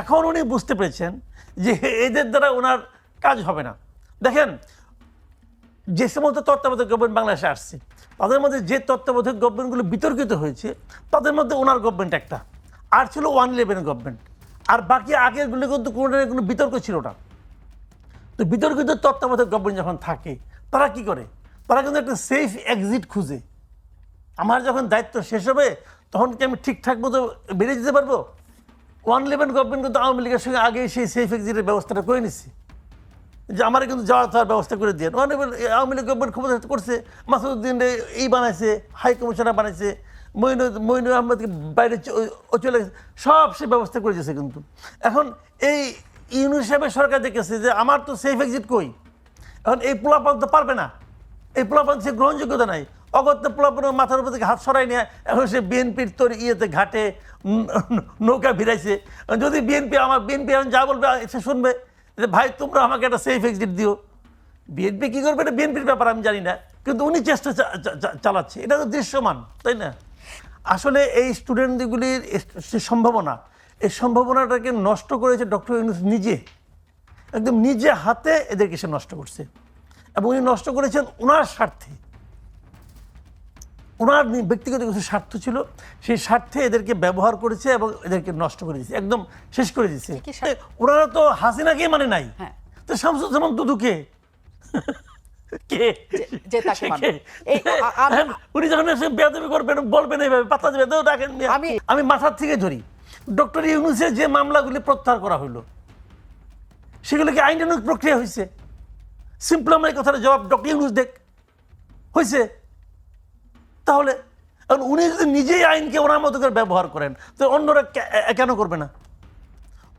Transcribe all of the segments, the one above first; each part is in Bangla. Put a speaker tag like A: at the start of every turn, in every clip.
A: এখন উনি বুঝতে পেরেছেন যে এদের দ্বারা ওনার কাজ হবে না। দেখেন, যে সমস্ত তত্ত্বাবধায়ক গভর্নমেন্ট বাংলাদেশে আসছে, তাদের মধ্যে যে তত্ত্বাবধায়ক গভর্নমেন্টগুলো বিতর্কিত হয়েছে, তাদের মধ্যে ওনার গভর্নমেন্ট একটা। আর ছিল ওয়ান ইলেভেন গভর্নমেন্ট আর বাকি আগেরগুলো কিন্তু কোনো কোনো বিতর্ক ছিল না। তো বিতর্কিত তত্ত্বাবধায়ক গভর্নমেন্ট যখন থাকে, তারা কি করে? তারা কিন্তু একটা সেফ এক্সিট খুঁজে। আমার যখন দায়িত্ব শেষ হবে, তখন কি আমি ঠিকঠাক মতো বেরিয়ে যেতে পারব? ওয়ান ইলেভেন গভর্নমেন্ট কিন্তু আওয়ামী লীগের সঙ্গে আগে সেই সেফ এক্সিটের ব্যবস্থাটা করে নিচ্ছে যে আমার কিন্তু যাওয়ার তার ব্যবস্থা করে দিয়ে one eleven Awami League government ক্ষমতা করছে মাসুদ্দিন এই বানাইছে হাই কমিশনার বানাইছে মইনু মইনু আহমদকে বাইরে চলে গেছে, সব সে ব্যবস্থা করে দিয়েছে কিন্তু। এখন এই ইউনুস সাহেবের সরকার দেখেছে যে আমার তো সেফ এক্সিট কই? এখন এই পোলাপান তো পারবে না। এই পোলাপান সে গ্রহণযোগ্যতা নাই। অগত্য পোলাপান মাথার উপর থেকে হাত সরাই নিয়ে এখন সে বিএনপির তোর ইয়েতে ঘাটে নৌকা ভিড়াইছে। যদি বিএনপি আমার, বিএনপি এখন যা বলবে, সে শুনবে যে, ভাই, তোমরা আমাকে একটা সেফ এক্সিট দিও। বিএনপি কী করবে? এটা বিএনপির ব্যাপার, আমি জানি না। কিন্তু উনি চেষ্টা চালাচ্ছে। এটা তো দৃশ্যমান, তাই না? আসলে এই স্টুডেন্টগুলির সে সম্ভাবনা, এই সম্ভাবনাটাকে নষ্ট করেছে ডক্টর ইউনুস নিজে। একদম নিজে হাতে এদেরকে সে নষ্ট করছে। এবং উনি নষ্ট করেছেন ওনার স্বার্থে। ওনার ব্যক্তিগত কিছু স্বার্থ ছিল সেই স্বার্থে এদেরকে ব্যবহার করেছে এবং এদেরকে নষ্ট করে দিয়েছে একদম শেষ করে দিয়েছে। ওনারা তো হাসিনাকে মানে নাই।
B: হ্যাঁ।
A: তো শামসুজ্জামান দুদুকে কে?
B: মানে।
A: হ্যাঁ, উনি যখন এসে বেয়াদবি করবেন বলবেন এইভাবে পাতা দেবে তো ডাকেন
B: আমি-
A: আমি মাথার থেকে ধরি। ডক্টর ইউনুসের যে মামলাগুলি প্রত্যাহার করা হলো সেগুলোকে আইনানুক প্রক্রিয়া হয়েছে সিম্পল আমার কথাটা জবাব ডক্টর ইউনুস দেখ হয়েছে তাহলে উনি যদি নিজেই আইনকে ওনার মতো করে ব্যবহার করেন, তো অন্যরা কেন করবে না?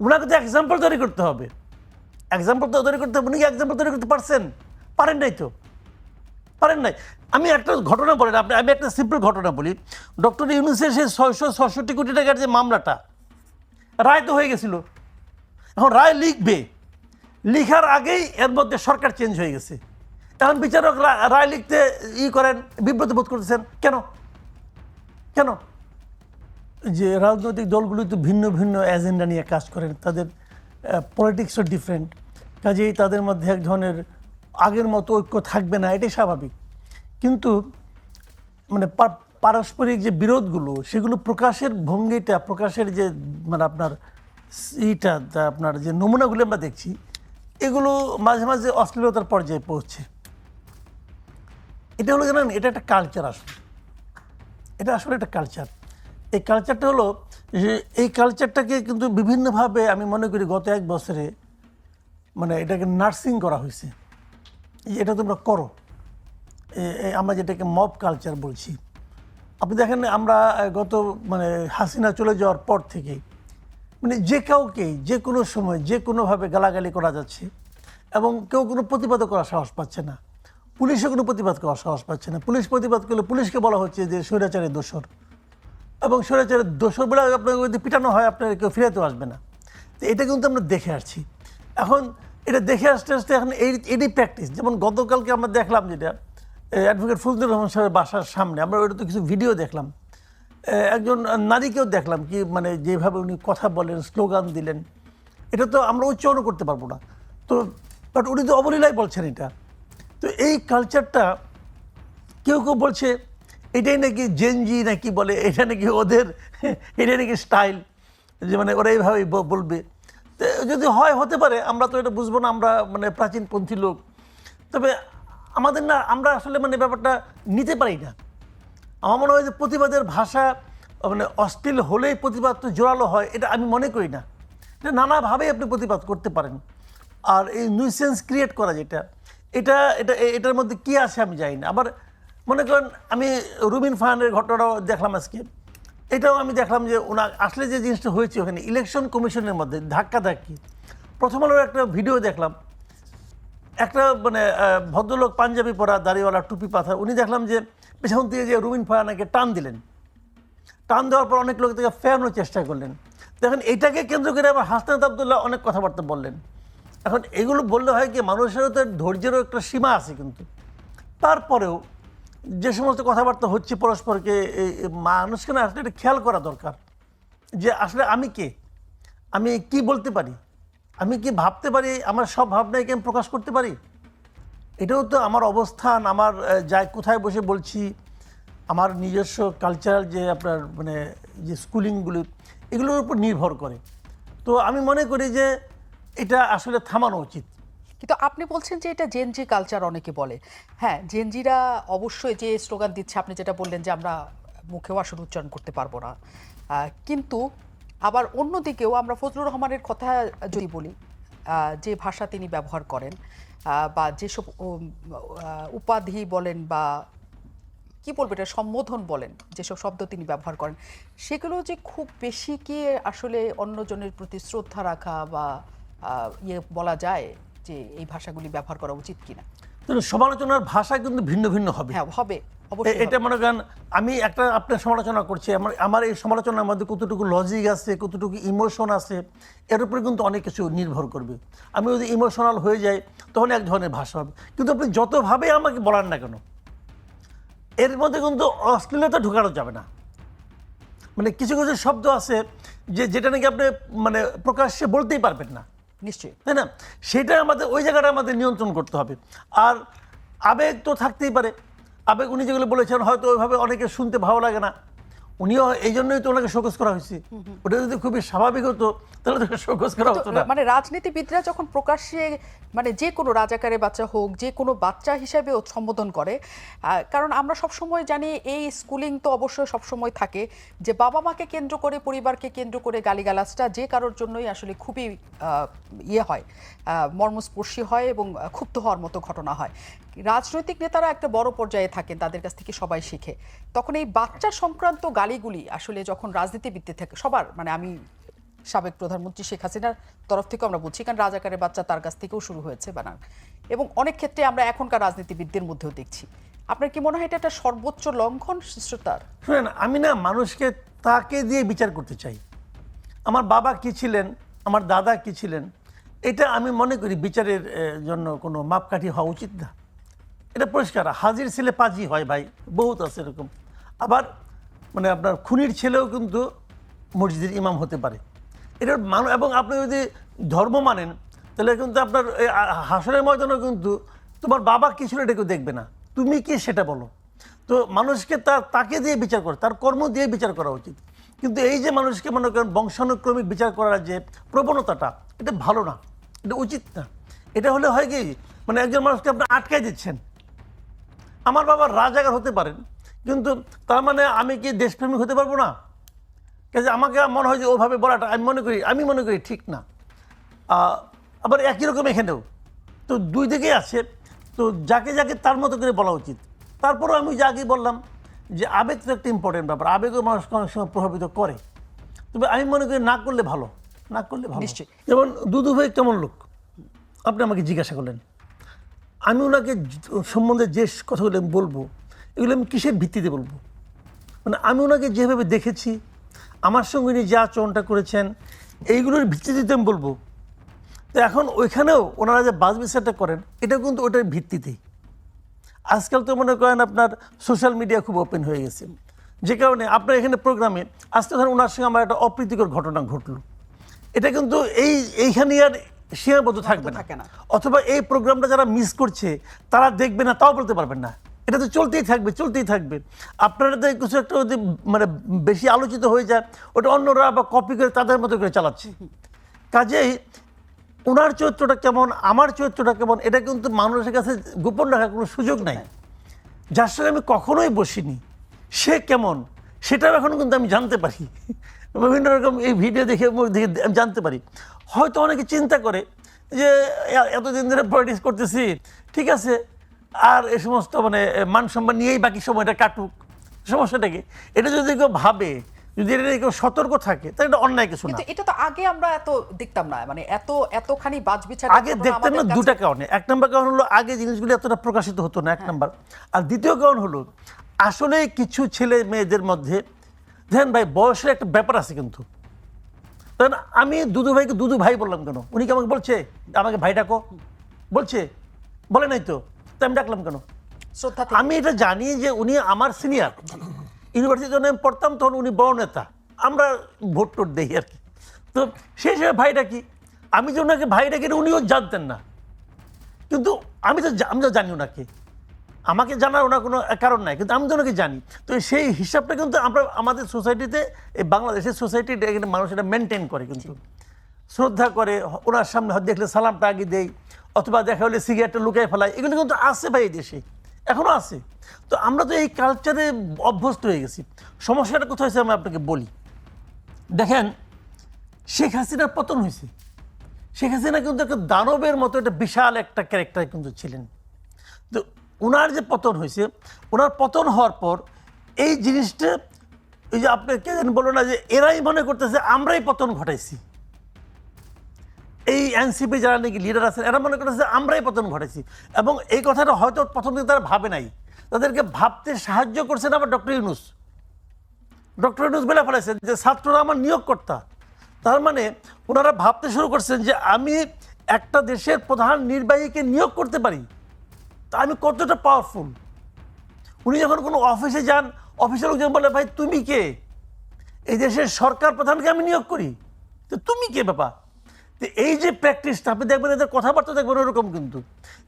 A: ওনাকে তো এক্সাম্পল তৈরি করতে হবে। এক্সাম্পল তো তৈরি করতে হবে, উনি কি এক্সাম্পল তৈরি করতে পারছেন? পারেন নাই তো? পারেন নাই। আমি একটা ঘটনা বলি আপনি, আমি একটা সিম্পল ঘটনা বলি। ডক্টর ইউনুসের সেই ছয়শো ছষট্টি কোটি টাকার যে মামলাটা, রায় তো হয়ে গেছিল। এখন রায় লিখবে, লিখার আগেই এর মধ্যে সরকার চেঞ্জ হয়ে গেছে। এখন বিচারক রায় লিখতে ই করেন, বিব্রত বোধ করতেছেন। কেন? কেন? যে রাজনৈতিক দলগুলি তো ভিন্ন ভিন্ন এজেন্ডা নিয়ে কাজ করেন, তাদের পলিটিক্সও ডিফারেন্ট কাজেই তাদের মধ্যে এক ধরনের আগের মতো ঐক্য থাকবে না, এটাই স্বাভাবিক। কিন্তু মানে পারস্পরিক যে বিরোধগুলো, সেগুলো প্রকাশের ভঙ্গিটা, প্রকাশের যে মানে আপনার ইটা আপনার যে নমুনাগুলো আমরা দেখছি, এগুলো মাঝে মাঝে অশ্লীলতার পর্যায়ে পৌঁছে এটা হলো জানেন, এটা একটা কালচার আসলে। এটা আসলে একটা কালচার এই কালচারটা হলো যে, এই কালচারটাকে কিন্তু বিভিন্নভাবে আমি মনে করি গত এক বছরে মানে এটাকে নার্সিং করা হয়েছে। এটা তোমরা করো। আমরা যেটাকে মব কালচার বলছি। আপনি দেখেন, আমরা গত মানে হাসিনা চলে যাওয়ার পর থেকেই মানে যে কাউকেই, যে কোনো সময়, যে কোনোভাবে গালাগালি করা যাচ্ছে এবং কেউ কোনো প্রতিবাদও করার সাহস পাচ্ছে না। পুলিশও কোনো প্রতিবাদ করার সাহস পাচ্ছে না। পুলিশ প্রতিবাদ করলে পুলিশকে বলা হচ্ছে যে স্বৈরাচারের দোষর। এবং স্বৈরাচারের দোষর বলে আপনাকে যদি পিটানো হয় আপনার কেউ ফিরাতেও আসবে না। তো এটা কিন্তু আমরা দেখে আসছি। এখন এটা দেখে আসতে আসতে এখন এই এটাই প্র্যাকটিস যেমন গতকালকে আমরা দেখলাম যেটা অ্যাডভোকেট ফজলুর রহমান সাহেবের বাসার সামনে, আমরা ওটা তো কিছু ভিডিও দেখলাম। একজন নারীকেও দেখলাম কি মানে যেভাবে উনি কথা বলেন স্লোগান দিলেন। এটা তো আমরা উচ্চারণ করতে পারব না। তো বাট উনি তো অবলীলাই বলছেন এটা। তো এই কালচারটা কেউ কেউ বলছে, এটাই নাকি জেনজি নাকি বলে, এটা নাকি ওদের, এটাই নাকি স্টাইল যে মানে ওরা এইভাবেই বলবে। তো যদি হয়, হতে পারে, আমরা তো এটা বুঝব না, আমরা মানে প্রাচীনপন্থী লোক। তবে আমাদের না, আমরা আসলে মানে ব্যাপারটা নিতে পারি না। আমার মনে হয় যে প্রতিবাদের ভাষা মানে অশ্লীল হলেই প্রতিবাদ তো জোরালো হয়, এটা আমি মনে করি না। নানাভাবেই আপনি প্রতিবাদ করতে পারেন। আর এই নিউসেন্স ক্রিয়েট করা যেটা এটা এটা, এটার মধ্যে কি আছে আমি জানি না। আবার মনে করেন, আমি রুবিন ফাহানের ঘটনাটাও দেখলাম আজকে। এটাও আমি দেখলাম যে ওনা আসলে যে জিনিসটা হয়েছে ওখানে ইলেকশন কমিশনের মধ্যে ধাক্কা ধাক্কি প্রথম আলোর একটা ভিডিও দেখলাম। একটা মানে ভদ্রলোক পাঞ্জাবি পরা, দাড়িওয়ালা, টুপি পাথা উনি দেখলাম যে পেছন দিয়ে যে রুবিন ফায়ানাকে টান দিলেন। টান দেওয়ার পর অনেক লোক থেকে ফেরানোর চেষ্টা করলেন। দেখেন, এটাকে কেন্দ্র করে আবার হাসনাত আবদুল্লাহ অনেক কথাবার্তা বললেন। এখন এগুলো বললে হয় কি, মানুষেরও তো ধৈর্যেরও একটা সীমা আছে কিন্তু। তারপরেও যে সমস্ত কথাবার্তা হচ্ছে পরস্পরকে মানুষকে না আসলে এটা খেয়াল করা দরকার। যে আসলে আমি কে? আমি কি বলতে পারি? আমি কি ভাবতে পারি? আমার সব ভাবনাকে আমি প্রকাশ করতে পারি? এটাও তো আমার অবস্থান, আমার যাই কোথায় বসে বলছি, আমার নিজস্ব কালচারাল যে আপনার মানে যে স্কুলিংগুলি এগুলোর উপর নির্ভর করে। তো আমি মনে করি যে এটা আসলে থামানো উচিত।
B: কিন্তু আপনি বলছেন যে এটা জেনজি কালচার অনেকে বলে। হ্যাঁ জেনজিরা অবশ্যই যে স্লোগান দিচ্ছে, আপনি যেটা বললেন যে আমরা মুখেও আসলে উচ্চারণ করতে পারব না। কিন্তু আবার অন্যদিকেও আমরা ফজলুর রহমানের কথা যদি বলি যে ভাষা তিনি ব্যবহার করেন বা যেসব উপাধি বলেন বা কি বলব এটা, সম্বোধন বলেন, যেসব শব্দ তিনি ব্যবহার করেন, সেগুলো যে খুব বেশি কি আসলে অন্যজনের প্রতি শ্রদ্ধা রাখা বা ইয়ে বলা যায় যে এই ভাষাগুলি ব্যবহার করা উচিত কিনা।
A: সমালোচনার ভাষা কিন্তু ভিন্ন ভিন্ন হবে।
B: হ্যাঁ হবে
A: এটা মনে করেন আমি একটা আপনার সমালোচনা করছি আমার আমার এই সমালোচনার মধ্যে কতটুকু লজিক আছে কতটুকু ইমোশন আছে এর উপরে কিন্তু অনেক কিছু নির্ভর করবে। আমি যদি ইমোশনাল হয়ে যাই তখন এক ধরনের ভাষা হবে। কিন্তু আপনি যতভাবে আমাকে বলার না কেন এর মধ্যে কিন্তু অশ্লীলতা ঢুকানো যাবে না। মানে কিছু কিছু শব্দ আছে যে যেটা নাকি আপনি মানে প্রকাশ্যে বলতেই পারবেন না।
B: নিশ্চয়ই।
A: তাই না? সেটা আমাদের, ওই জায়গাটা আমাদের নিয়ন্ত্রণ করতে হবে। আর আবেগ তো থাকতেই পারে। আবেগ উনি যেগুলো বলেছেন, হয়তো ওইভাবে অনেকে শুনতে ভালো লাগে না। উনিও এই জন্যই তো ওনাকে শোকজ করা হয়েছে। ওটা যদি খুবই স্বাভাবিক হতো তাহলে তো শোকজ করা হতো না।
B: মানে রাজনীতিবিদরা যখন প্রকাশ্যে মানে যে কোনো রাজাকারের বাচ্চা হোক যে কোনো বাচ্চা হিসাবে সম্বোধন করে কারণ আমরা সব সময় জানি এই স্কুলিং তো অবশ্যই সব সময় থাকে যে বাবা মাকে কেন্দ্র করে পরিবারকে কেন্দ্র করে গালিগালাজটা যে কারোর জন্যই আসলে খুবই ইয়ে হয় মর্মস্পর্শী হয় এবং ক্ষুব্ধ হওয়ার মতো ঘটনা হয়। রাজনৈতিক নেতারা একটা বড় পর্যায়ে থাকেন, তাদের কাছ থেকে সবাই শিখে। তখন এই বাচ্চা সংক্রান্ত গালিগুলি আসলে যখন রাজনীতিবিদদের থাকে, সবার মানে আমি সাবেক প্রধানমন্ত্রী শেখ হাসিনার তরফ থেকে আমরা বলছি কারণ রাজাকারের বাচ্চা তার কাছ থেকেও শুরু হয়েছে বানান। এবং অনেক ক্ষেত্রে আমরা এখনকার রাজনীতিবিদদের মধ্যেও দেখছি। আপনার কি মনে হয় এটা একটা সর্বোচ্চ লঙ্ঘন শিষ্টতার
A: শুনেন, আমি না মানুষকে তাকে দিয়ে বিচার করতে চাই। আমার বাবা কি ছিলেন, আমার দাদা কি ছিলেন, এটা আমি মনে করি বিচারের জন্য কোনো মাপকাঠি হওয়া উচিত না। এটা পরিষ্কার, হাজির ছেলে পাজি হয় ভাই, বহুত আছে এরকম। আবার মানে আপনার খুনির ছেলেও কিন্তু মসজিদের ইমাম হতে পারে। এটা মানুষ এবং আপনি যদি ধর্ম মানেন, তাহলে কিন্তু আপনার হাসনের ময়দানও কিন্তু তোমার বাবা কি ছিল এটা কেউ দেখবে না। তুমি কি সেটা বলো। তো মানুষকে তার, তাকে দিয়ে বিচার করে, তার কর্ম দিয়ে বিচার করা উচিত। কিন্তু এই যে মানুষকে মনে করেন বংশানুক্রমিক বিচার করার যে প্রবণতাটা, এটা ভালো না, এটা উচিত না। এটা হলে হয় কি মানে একজন মানুষকে আপনি আটকাই দিচ্ছেন। আমার বাবা রাজাকার হতে পারেন কিন্তু তার মানে আমি কি দেশপ্রেমিক হতে পারব না? কাজে আমাকে মনে হয় যে ওভাবে বলাটা আমি মনে করি আমি মনে করি ঠিক না। আবার একই রকম এখানেও। তো দুই দিকেই আছে। তো যাকে যাকে তার মতো করে বলা উচিত। তারপরেও আমি যাকে বললাম যে আবেগ তো একটা ইম্পর্টেন্ট ব্যাপার। আবেগও মানুষকে অনেক সময় প্রভাবিত করে। তবে আমি মনে করি না করলে ভালো না করলে ভালো।
B: নিশ্চয়ই।
A: যেমন দুদু ভাই কেমন লোক? আপনি আমাকে জিজ্ঞাসা করলেন। আমি ওনাকে সম্বন্ধে যে কথাগুলো আমি বলব, এগুলো আমি কিসের ভিত্তিতে বলব? মানে আমি ওনাকে যেভাবে দেখেছি, আমার সঙ্গে উনি যে আচরণটা করেছেন, এইগুলোর ভিত্তিতে আমি বলব। তো এখন ওইখানেও ওনারা যে বাস বিচারটা করেন এটা কিন্তু ওটার ভিত্তিতেই আজকাল তো মনে করেন আপনার সোশ্যাল মিডিয়া খুব ওপেন হয়ে গেছে। যে কারণে আপনার এখানে প্রোগ্রামে আজকে ধরেন ওনার সঙ্গে আমার একটা অপ্রীতিকর ঘটনা ঘটলো। এটা কিন্তু এই, এইখানে আর সীমাবদ্ধ থাকবে না।
B: থাকে না।
A: অথবা এই প্রোগ্রামটা যারা মিস করছে তারা দেখবে না তাও বলতে পারবেন না। এটা তো চলতেই থাকবে চলতেই থাকবে। আপনারা তো কিছু একটা যদি মানে বেশি আলোচিত হয়ে যায় ওটা অন্যরা বা কপি করে তাদের মতো করে চালাচ্ছে। কাজেই ওনার চরিত্রটা কেমন আমার চরিত্রটা কেমন এটা কিন্তু মানুষের কাছে গোপন রাখার কোনো সুযোগ নাই। যার সঙ্গে আমি কখনোই বসিনি সে কেমন সেটাও এখন কিন্তু আমি জানতে পারি। বিভিন্ন রকম এই ভিডিও দেখে দেখে আমি জানতে পারি। হয়তো অনেকে চিন্তা করে যে এতদিন ধরে পলিটিক্স করতেছি ঠিক আছে আর এ সমস্ত মানে মান সম্মান নিয়েই বাকি সময়টা কাটুক। সমস্যাটা কি? এটা যদি কেউ ভাবে যদি এটা কেউ সতর্ক থাকে তাহলে এটা অন্যায় কিছু না।
B: এটা তো আগে আমরা এত দেখতাম না মানে এত এতখানি বাজবিছার
A: আগে দেখতাম না দুটা কারণে। এক নম্বর কারণ হলো আগে জিনিসগুলো এতটা প্রকাশিত হতো না এক নম্বর। আর দ্বিতীয় কারণ হলো আসলে কিছু ছেলে মেয়েদের মধ্যে দেখেন ভাই বয়সের একটা ব্যাপার আছে কিন্তু। তখন আমি দুদু ভাইকে দুদু ভাই বললাম কেন? উনি কি আমাকে বলছে আমাকে ভাই ডাকো? বলছে বলে নাই তো। তো আমি ডাকলাম কেন? আমি এটা জানি যে উনি আমার সিনিয়র ইউনিভার্সিটি যখন আমি পড়তাম তখন উনি বড় নেতা। আমরা ভোট টোট দিই আর কি। তো সেই হিসেবে ভাই ডাকি আমি যে ওনাকে ভাই কি উনিও জানতেন না। কিন্তু আমি তো আমি তো জানি ওনাকে। আমাকে জানার ওনার কোনো কারণ নাই, কিন্তু আমি তো ওনাকে জানি। তো সেই হিসাবটা কিন্তু আমরা আমাদের সোসাইটিতে এই বাংলাদেশের সোসাইটিতে কিন্তু মানুষ এটা মেনটেন করে কিন্তু। শ্রদ্ধা করে, ওনার সামনে দেখলে সালামটা আগে দেই অথবা দেখা হলে সিগারেটটা লুকায় ফেলায়, এগুলো কিন্তু আছে ভাই এই দেশে এখনও আছে। তো আমরা তো এই কালচারে অভ্যস্ত হয়ে গেছি। সমস্যাটা কোথায় হয়েছে আমি আপনাকে বলি। দেখেন, শেখ হাসিনার পতন হয়েছে। শেখ হাসিনা কিন্তু একটা দানবের মতো একটা বিশাল একটা ক্যারেক্টার কিন্তু ছিলেন। তো ওনার যে পতন হয়েছে ওনার পতন হওয়ার পর এই জিনিসটা, এই যে আপনি কে যেন বলো না যে এরাই মনে করতেছে, আমরাই পতন ঘটাইছি। এই এনসিপি যারা নাকি লিডার আছেন, এরা মনে করতেছে আমরাই পতন ঘটাইছি। এবং এই কথাটা হয়তো প্রথম দিকে তারা ভাবে নাই। তাদেরকে ভাবতে সাহায্য করছেন আবার ডক্টর ইউনুস। ডক্টর ইউনুস বলে ফেলেছেন যে, ছাত্ররা আমার নিয়োগকর্তা। তার মানে ওনারা ভাবতে শুরু করছেন যে, আমি একটা দেশের প্রধান নির্বাহীকে নিয়োগ করতে পারি। তা আমি কতটা পাওয়ারফুল উনি যখন কোনো অফিসে যান অফিসের লোকজন বলে, ভাই, তুমি কে? এই দেশের সরকার প্রধানকে আমি নিয়োগ করি। তো তুমি কে, বাবা? তো এই যে প্র্যাকটিসটা আপনি দেখবেন এদের কথাবার্তা দেখবেন ওরকম কিন্তু।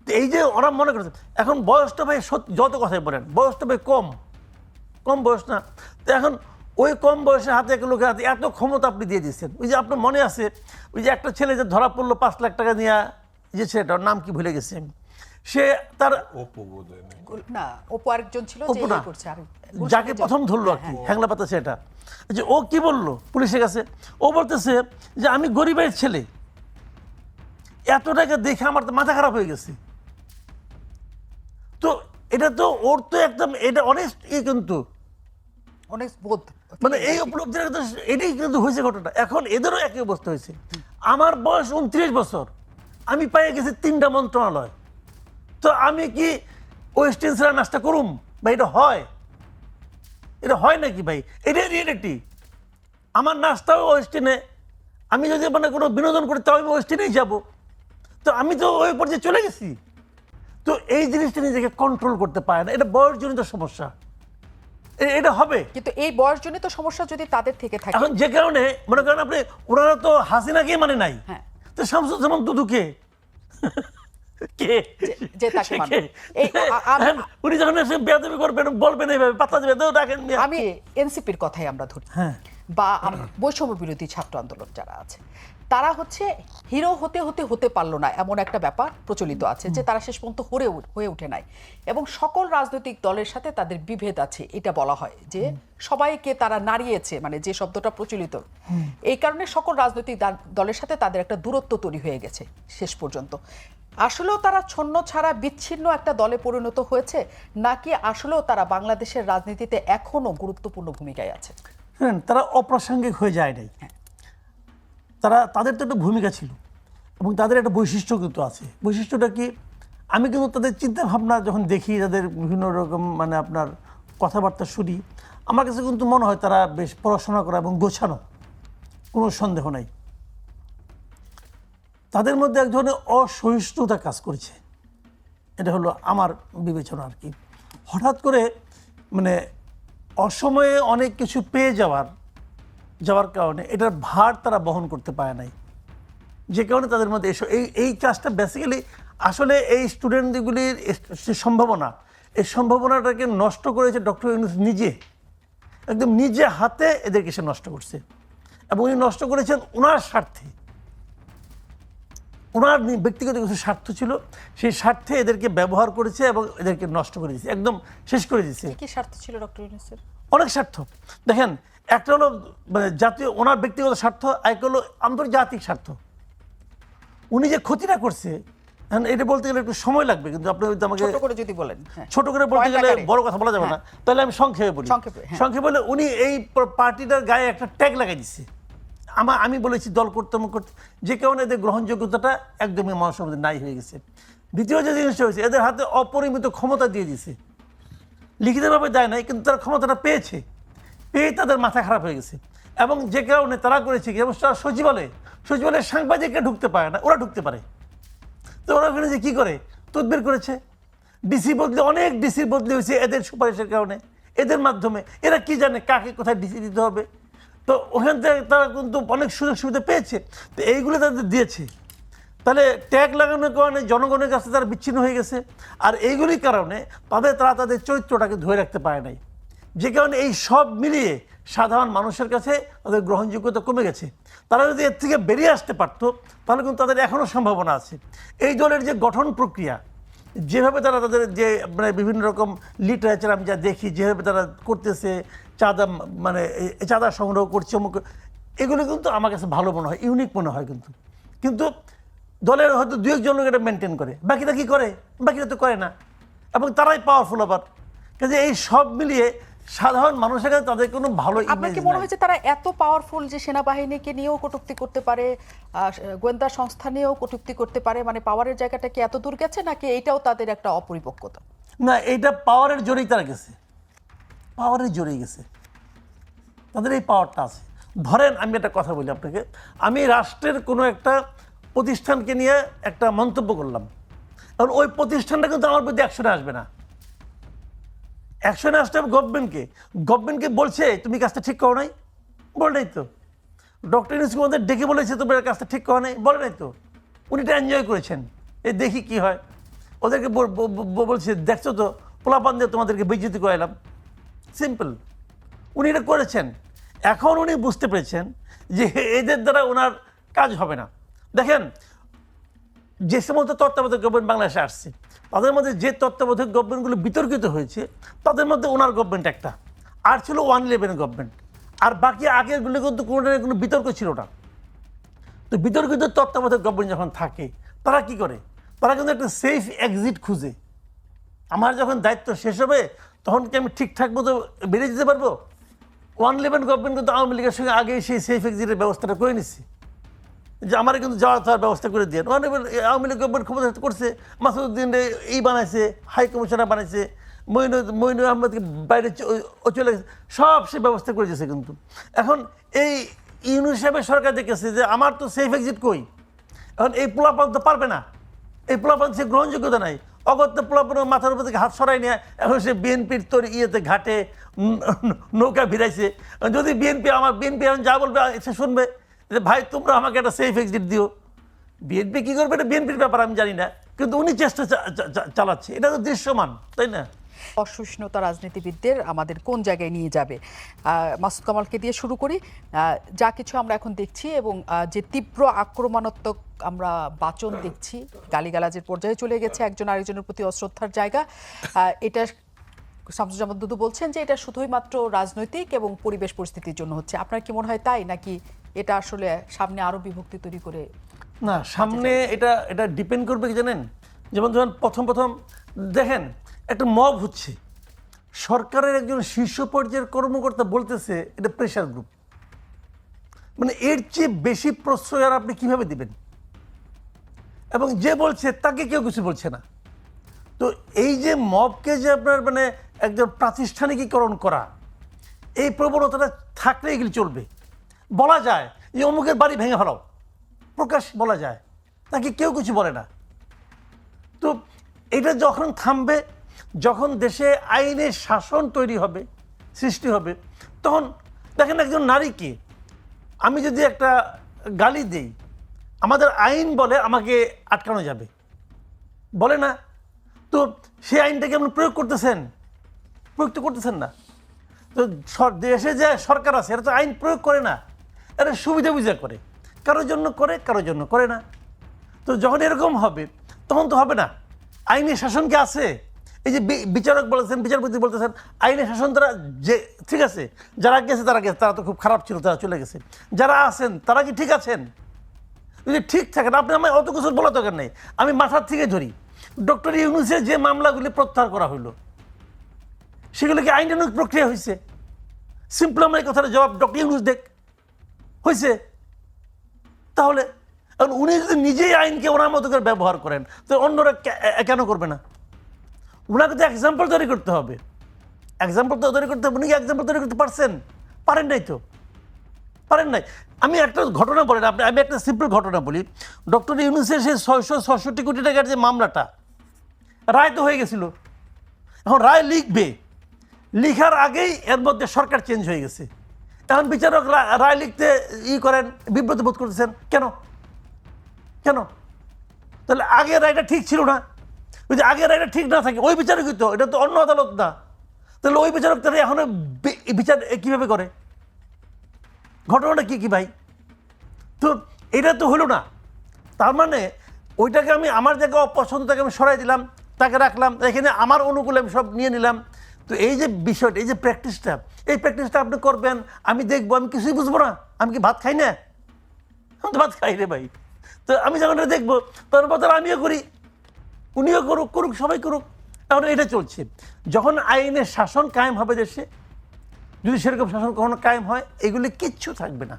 A: তো এই যে ওরা মনে করছে, এখন বয়সটা ভাই সত্যি যত কথাই বলেন, বয়সটা ভাই কম। কম বয়স না। তো এখন ওই কম বয়সে হাতে এক লোকের হাতে এত ক্ষমতা আপনি দিয়ে দিচ্ছেন। ওই যে আপনার মনে আছে, ওই যে একটা ছেলে যে ধরা পড়ল পাঁচ লাখ টাকা নিয়ে যে ছেলেটার নাম কি ভুলে গেছি আমি। সে তার।
B: না অপু আরেকজন ছিল। ইয়ে
A: যাকে প্রথম ধরলো আর কি হ্যাংলা পাতা সেটা। যে ও কি বলল পুলিশের কাছে? ও বলতেছে যে আমি গরিবের ছেলে। এত টাকা দেখে আমার তো মাথা খারাপ হয়ে গেছে। তো এটা তো ওর তো একদম এটা অনেক ইয়ে কিন্তু।
B: অনেক বোধ।
A: মানে এই উপলব্ধিটা কিন্তু এটাই কিন্তু হয়েছে ঘটনা এখন এদেরও একই অবস্থা হয়েছে। আমার বয়স উনত্রিশ বছর। আমি পেয়ে গেছি তিনটা মন্ত্রণালয়। তো আমি কি ওয়েস্টার্ন ছাড়া নাস্তা করুম? বা এটা হয়। এটা হয় নাকি ভাই? এটাই রিয়েলিটি আমার নাস্তাও ওয়েস্টার্নে আমি যদি মানে কোনো বিনোদন করি তাও আমি ওয়েস্টার্নেই যাব। তো আমি তো ওই পর্যায়ে চলে গেছি। তো এই জিনিসটা নিজেকে কন্ট্রোল করতে পারে না। এটা বয়সজনিত সমস্যা। এটা হবে।
B: কিন্তু এই বয়সজনিত সমস্যা যদি তাদের থেকে থাকে
A: এখন যে কারণে মনে করেন আপনি ওনারা তো হাসিনাকে মানে নাই।
B: হ্যাঁ।
A: তো শামসুজ্জামান দুদু কে? কে
B: যে তাকে
A: সে
B: মানে।
A: কে?
B: এই আ- আ-
A: এখন উনি যখন এসে বেয়াদবি করবেন বলবেন এইভাবে পাত্তা দেবে তো ডাকেন
B: আমি এনসিপির কথাই আমরা ধরি।
A: হ্যাঁ।
B: বা বৈষম্য বিরোধী ছাত্র আন্দোলন যারা আছে তারা হচ্ছে হিরো হতে হতে হতে পারল না এমন একটা ব্যাপার প্রচলিত আছে যে তারা শেষ পর্যন্ত হয়ে উঠ- হয়ে ওঠে নাই। এবং সকল রাজনৈতিক দলের সাথে তাদের বিভেদ আছে এটা বলা হয় যে সবাইকে তারা নাড়িয়েছে মানে যে শব্দটা প্রচলিত। এই কারণে সকল রাজনৈতিক দলের সাথে তাদের একটা দূরত্ব তৈরি হয়ে গেছে শেষ পর্যন্ত। আসলেও তারা ছন্ন ছাড়া বিচ্ছিন্ন একটা দলে পরিণত হয়েছে, নাকি আসলেও তারা বাংলাদেশের রাজনীতিতে এখনও গুরুত্বপূর্ণ ভূমিকায় আছে?
A: শুনেন তারা অপ্রাসঙ্গিক হয়ে যায় নাই। তারা, তাদের তো একটা ভূমিকা ছিল এবং তাদের একটা বৈশিষ্ট্য কিন্তু আছে। বৈশিষ্ট্যটা কি? আমি কিন্তু তাদের চিন্তা ভাবনা যখন দেখি, তাদের বিভিন্ন রকম মানে আপনার কথাবার্তা শুনি, আমার কাছে কিন্তু মনে হয় তারা বেশ পড়াশোনা করা এবং গোছানো কোনো সন্দেহ নাই। তাদের মধ্যে এক ধরনের অসহিষ্ণুতা কাজ করেছে। এটা হলো আমার বিবেচনা আর কি। হঠাৎ করে মানে অসময়ে অনেক কিছু পেয়ে যাওয়ার যাওয়ার কারণে এটার ভার তারা বহন করতে পারে নাই। যে কারণে তাদের মধ্যে এসব এই এই কাজটা বেসিক্যালি আসলে এই স্টুডেন্টগুলির যে সম্ভাবনা, এই সম্ভাবনাটাকে নষ্ট করেছে ডক্টর ইউনুস নিজে। একদম নিজে হাতে এদেরকে সে নষ্ট করছে। এবং উনি নষ্ট করেছেন ওনার স্বার্থে। ওনার ব্যক্তিগত কিছু স্বার্থ ছিল সেই স্বার্থে এদেরকে ব্যবহার করেছে এবং এদেরকে নষ্ট করে দিয়েছে একদম শেষ করে দিয়েছে।
B: কি স্বার্থ ছিল ডক্টর ইউনুসের?
A: অনেক স্বার্থ। দেখেন একটা হলো মানে জাতীয় ওনার ব্যক্তিগত স্বার্থ এক হলো আন্তর্জাতিক স্বার্থ। উনি যে ক্ষতিটা করছে এটা বলতে গেলে একটু সময় লাগবে কিন্তু আপনি আমাকে
B: ছোট করে যদি বলেন হ্যাঁ।
A: ছোট করে বলতে গেলে বড় কথা বলা যাবে না। তাহলে আমি সংক্ষেপে বলি।
B: সংক্ষেপে, হ্যাঁ।
A: বলে উনি এই পার্টিটার গায়ে একটা ট্যাগ লাগাই দিচ্ছে আমার আমি বলেছি দল করতে করতে, যে কারণে এদের গ্রহণযোগ্যতাটা একদমই মানুষের মধ্যে নাই হয়ে গেছে। দ্বিতীয় যে জিনিসটা হয়েছে, এদের হাতে অপরিমিত ক্ষমতা দিয়ে দিয়েছে। লিখিতভাবে দেয় নাই, কিন্তু তারা ক্ষমতাটা পেয়েছে। পেয়ে তাদের মাথা খারাপ হয়ে গেছে। এবং যে কারণে তারা করেছে কি, এবং তারা সচিবালয়ে সচিবালয়ে সাংবাদিকরা ঢুকতে পারে না, ওরা ঢুকতে পারে। তো ওরা ওখানে যে কী করে? তদবির করেছে। ডিসি বদলে, অনেক ডিসি বদলে হয়েছে এদের সুপারিশের কারণে, এদের মাধ্যমে। এরা কি জানে কাকে কোথায় ডিসি দিতে হবে? তো ওখান থেকে তারা কিন্তু অনেক সুযোগ সুবিধা পেয়েছে। তো এইগুলো তাদের দিয়েছে। তাহলে ট্যাগ লাগানোর কারণে জনগণের কাছে তারা বিচ্ছিন্ন হয়ে গেছে। আর এইগুলির কারণে তাদের, তারা তাদের চরিত্রটাকে ধরে রাখতে পারে নাই। যে কারণে এই সব মিলিয়ে সাধারণ মানুষের কাছে তাদের গ্রহণযোগ্যতা কমে গেছে। তারা যদি এর থেকে বেরিয়ে আসতে পারতো, তাহলে কিন্তু তাদের এখনও সম্ভাবনা আছে। এই দলের যে গঠন প্রক্রিয়া, যেভাবে তারা তাদের যে মানে বিভিন্ন রকম লিটারেচার আমি যা দেখি, যেভাবে তারা করতেছে চাঁদা মানে চাঁদা সংগ্রহ করছে অমুক এগুলো কিন্তু আমার কাছে ভালো মনে হয় ইউনিক মনে হয় কিন্তু। কিন্তু দলের হয়তো দু একজন লোক এটা মেনটেন করে বাকিরা কি করে? বাকিরা তো করে না। এবং তারাই পাওয়ারফুল আবার। কাজে এই সব মিলিয়ে সাধারণ মানুষের কাছে তাদের কোনো ভালো
B: আপনার কি মনে হয়েছে তারা এত পাওয়ারফুল যে সেনাবাহিনীকে নিয়েও কটূক্তি করতে পারে গোয়েন্দা সংস্থা নিয়েও কটূক্তি করতে পারে মানে পাওয়ারের জায়গাটা কি এত দূর গেছে নাকি এটাও তাদের একটা অপরিপক্কতা?
A: না এইটা পাওয়ারের জোরেই তারা গেছে। পাওয়ারের জোরেই গেছে। তাদের এই পাওয়ারটা আছে। ধরেন আমি একটা কথা বলি আপনাকে। আমি রাষ্ট্রের কোনো একটা প্রতিষ্ঠানকে নিয়ে একটা মন্তব্য করলাম। কারণ ওই প্রতিষ্ঠানটা কিন্তু আমার প্রতি অ্যাকশনে আসবে না। অ্যাকশনে আসতে হবে গভর্নমেন্টকে। গভর্নমেন্টকে বলছে, তুমি কাজটা ঠিক করো নাই? বল নাই তো। ডক্টর ইউনুসকে আমাদের ডেকে বলেছে তোমার কাজটা ঠিক করো নাই? বলে নাই তো। উনি এটা এনজয় করেছেন। এই দেখি কি হয়। ওদেরকে বলছে, দেখছ তো, পোলাপান দিয়ে তোমাদেরকে বিজ্যুতি করাইলাম। সিম্পল। উনি এটা করেছেন। এখন উনি বুঝতে পেরেছেন যে এদের দ্বারা ওনার কাজ হবে না। দেখেন, যে সমস্ত তত্ত্বাবধায়ক গভর্নমেন্ট বাংলাদেশে আসছে, তাদের মধ্যে যে তত্ত্বাবধায়ক গভর্নমেন্টগুলো বিতর্কিত হয়েছে, তাদের মধ্যে ওনার গভর্নমেন্ট একটা। আর ছিল ওয়ান ইলেভেন গভর্নমেন্ট আর বাকি আগেরগুলো কিন্তু কোনো কোনো বিতর্ক ছিল না। তো বিতর্কিত তত্ত্বাবধায়ক গভর্নমেন্ট যখন থাকে, তারা কি করে? তারা কিন্তু একটা সেফ এক্সিট খুঁজে। আমার যখন দায়িত্ব শেষ হবে, তখন কি আমি ঠিকঠাক মতো বেরিয়ে যেতে পারব? ওয়ান ইলেভেন গভর্নমেন্ট কিন্তু আওয়ামী লীগের সঙ্গে আগেই সেই সেফ এক্সিটের ব্যবস্থাটা করে নিচ্ছে যে আমার কিন্তু যাওয়ার তার ব্যবস্থা করে দিয়ে one eleven Awami League government ক্ষমতা করছে মাসুদ্দিন এই বানাইছে হাই কমিশনার বানাইছে মইনু মইনু আহমেদকে বাইরে চলে গেছে, সব সে ব্যবস্থা করে দিয়েছে কিন্তু। এখন এই ইউনু সাহেবের সরকার দেখেছে যে আমার তো সেফ এক্সিট কই? এখন এই পোলাপান তো পারবে না। এই পোলাপান সে গ্রহণযোগ্যতা নাই। অগত্য প্লাবন মাথার উপর থেকে হাত সরাই নিয়ে, এখন সে বিএনপির তোর ইয়েতে ঘাটে নৌকা ভিড়াইছে। যদি বিএনপি আমার বিএনপি এখন যা বলবে, সে শুনবে। যে ভাই, তোমরা আমাকে একটা সেফ এক্সিট দিও। বিএনপি কী করবে? এটা বিএনপির ব্যাপার, আমি জানি না। কিন্তু উনি চেষ্টা চালাচ্ছে। এটা তো দৃশ্যমান, তাই না?
B: অসহিষ্ণুতা রাজনীতিবিদদের আমাদের কোন জায়গায় নিয়ে যাবে? মাসুদ কামালকে দিয়ে শুরু করি। যা কিছু আমরা এখন দেখছি এবং যে তীব্র আক্রমণাত্মক আমরা বাচন দেখছি গালিগালাজের পর্যায়ে চলে গেছে একজন আরেকজনের প্রতি অশ্রদ্ধার জায়গা। এটা শামসুজ্জামান দুদু বলছেন যে এটা শুধুই মাত্র রাজনৈতিক এবং পরিবেশ পরিস্থিতির জন্য হচ্ছে। আপনার কি মনে হয় তাই নাকি এটা আসলে সামনে আরও বিভক্তি তৈরি করে
A: না সামনে এটা এটা ডিপেন্ড করবে কি জানেন? যেমন ধরেন প্রথম প্রথম দেখেন একটা মব হচ্ছে। সরকারের একজন শীর্ষ পর্যায়ের কর্মকর্তা বলতেছে, এটা প্রেশার গ্রুপ মানে এর চেয়ে বেশি প্রশ্রয় আর আপনি কীভাবে দিবেন? এবং যে বলছে, তাকে কেউ কিছু বলছে না। তো এই যে মবকে যে আপনার মানে একজন প্রাতিষ্ঠানিকীকরণ করা, এই প্রবণতাটা থাকলে এগুলি চলবে। বলা যায় যে অমুকের বাড়ি ভেঙে ফেলাও। প্রকাশ বলা যায়। তাকে কেউ কিছু বলে না। তো এটা যখন থামবে যখন দেশে আইনের শাসন তৈরি হবে, সৃষ্টি হবে, তখন দেখেন একজন নারীকে আমি যদি একটা গালি দিই, আমাদের আইন বলে আমাকে আটকানো যাবে। বলে না? তো সেই আইনটাকে আপনি প্রয়োগ করতেছেন? প্রয়োগ তো করতেছেন না। তো দেশে যে সরকার আছে, এরা তো আইন প্রয়োগ করে না। এরা সুবিধা বুঝা করে। কারোর জন্য করে, কারোর জন্য করে না। তো যখন এরকম হবে, তখন তো হবে না। আইনের শাসন কি আছে? এই যে বিচারক বলেছেন, বিচারপতি বলতেছেন আইনের শাসন তারা যে, ঠিক আছে, যারা গেছে তারা গেছে, তারা তো খুব খারাপ ছিল, তারা চলে গেছে। যারা আছেন, তারা কি ঠিক আছেন? যদি ঠিক থাকেন, আপনি আমার অত কিছু বলা দরকার নেই। আমি মাথার থেকে ধরি, ডক্টর ইউনুসের যে মামলাগুলি প্রত্যাহার করা হলো সেগুলো কি আইনানুক প্রক্রিয়া হয়েছে সিম্পল আমার কথাটা জবাব ডক্টর ইউনুস দেখ হয়েছে তাহলে, এখন উনি যদি নিজেই আইনকে ওনার মতো করে ব্যবহার করেন, তো অন্যরা কেন করবে না? ওনাকে তো এক্সাম্পল তৈরি করতে হবে। এক্সাম্পল তো তৈরি করতে হবে, উনি কি এক্সাম্পল তৈরি করতে পারছেন? পারেন নাই তো। পারেন নাই। আমি একটা ঘটনা বলেন আপনি আমি একটা সিম্পল ঘটনা বলি। ডক্টর ইউনুসের সেই ছয়শো ছষট্টি কোটি টাকার যে মামলাটা, রায় তো হয়ে গেছিল। এখন রায় লিখবে। লিখার আগেই এর মধ্যে সরকার চেঞ্জ হয়ে গেছে। এখন বিচারক রায় লিখতে ই করেন, বিব্রত বোধ করতেছেন। কেন? কেন? তাহলে আগে রায়টা ঠিক ছিল না। যদি আগের রায়টা ঠিক না থাকে, ওই বিচারকই তো এটা তো অন্য আদালত না। তাহলে ওই বিচারক তারা এখন বিচার কীভাবে করে? ঘটনাটা কি কি ভাই? তো এটা তো হলো না। তার মানে ওইটাকে আমি, আমার জায়গায় অপছন্দ, তাকে আমি সরাই দিলাম, তাকে রাখলাম, এখানে আমার অনুকূলে আমি সব নিয়ে নিলাম। তো এই যে বিষয়টা, এই যে প্র্যাকটিসটা এই প্র্যাকটিসটা আপনি করবেন, আমি দেখব, আমি কিছুই বুঝব না। আমি কি ভাত খাই না? আমি তো ভাত খাই রে ভাই। তো আমি যখন দেখব, তারপর তার আমিও করি। উনিও করুক করুক, সবাই করুক। এখন এটা চলছে। যখন আইনের শাসন কায়েম হবে দেশে, যদি সেরকম শাসন কখনো কায়েম হয়, এগুলি কিচ্ছু থাকবে না।